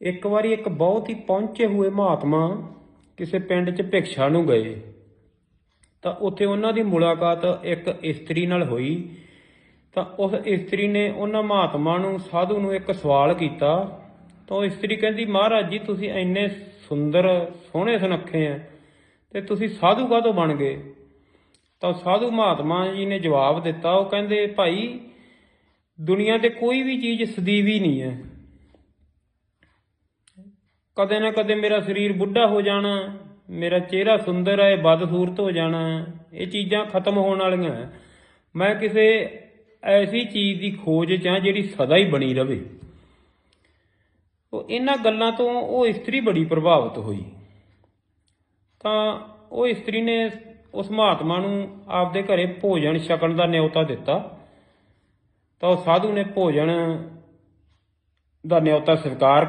ਇੱਕ ਵਾਰੀ ਇੱਕ ਬਹੁਤ ਹੀ ਪਹੁੰਚੇ ਹੋਏ ਮਹਾਤਮਾ ਕਿਸੇ ਪਿੰਡ 'ਚ ਭਿਕਸ਼ਾ ਨੂੰ ਗਏ, ਤਾਂ ਉੱਥੇ ਉਹਨਾਂ ਦੀ ਮੁਲਾਕਾਤ ਇੱਕ ਇਸਤਰੀ ਨਾਲ ਹੋਈ। ਤਾਂ ਉਸ ਇਸਤਰੀ ਨੇ ਉਹਨਾਂ ਮਹਾਤਮਾ ਨੂੰ, ਸਾਧੂ ਨੂੰ ਇੱਕ ਸਵਾਲ ਕੀਤਾ, ਤਾਂ ਉਹ ਇਸਤਰੀ ਕਹਿੰਦੀ, ਮਹਾਰਾਜ ਜੀ, ਤੁਸੀਂ ਇੰਨੇ ਸੁੰਦਰ, ਸੋਹਣੇ ਸੁਨੱਖੇ ਆ, ਤੇ ਤੁਸੀਂ ਸਾਧੂ ਕਾਹਤੋਂ ਬਣ ਗਏ? ਤਾਂ ਸਾਧੂ ਮਹਾਤਮਾ ਜੀ ਨੇ ਜਵਾਬ ਦਿੱਤਾ, ਉਹ ਕਹਿੰਦੇ, ਭਾਈ, ਦੁਨੀਆ ਤੇ ਕੋਈ ਵੀ ਚੀਜ਼ ਸਦੀਵੀ ਨਹੀਂ ਹੈ। ਕਦੇ ਨਾ ਕਦੇ ਮੇਰਾ ਸਰੀਰ ਬੁੱਢਾ ਹੋ ਜਾਣਾ, ਮੇਰਾ ਚਿਹਰਾ ਸੁੰਦਰ ਹੈ ਬਦਸੂਰਤ ਹੋ ਜਾਣਾ, ਇਹ ਚੀਜ਼ਾਂ ਖਤਮ ਹੋਣ ਵਾਲੀਆਂ ਮੈਂ ਕਿਸੇ ਐਸੀ ਚੀਜ਼ ਦੀ ਖੋਜ 'ਚ ਹਾਂ ਜਿਹੜੀ ਸਦਾ ਹੀ ਬਣੀ ਰਵੇ। ਉਹ ਇਹਨਾਂ ਗੱਲਾਂ ਤੋਂ ਉਹ ਇਸਤਰੀ ਬੜੀ ਪ੍ਰਭਾਵਿਤ ਹੋਈ। ਤਾਂ ਉਹ ਇਸਤਰੀ ਨੇ ਉਸ ਮਹਾਤਮਾ ਨੂੰ ਆਪਦੇ ਘਰੇ ਭੋਜਨ ਛਕਣ ਦਾ ਨਿਯੋਤਾ ਦਿੱਤਾ। ਤਾਂ ਉਹ ਸਾਧੂ ਨੇ ਭੋਜਨ ਦਾ ਨਿਯੋਤਾ ਸਵੀਕਾਰ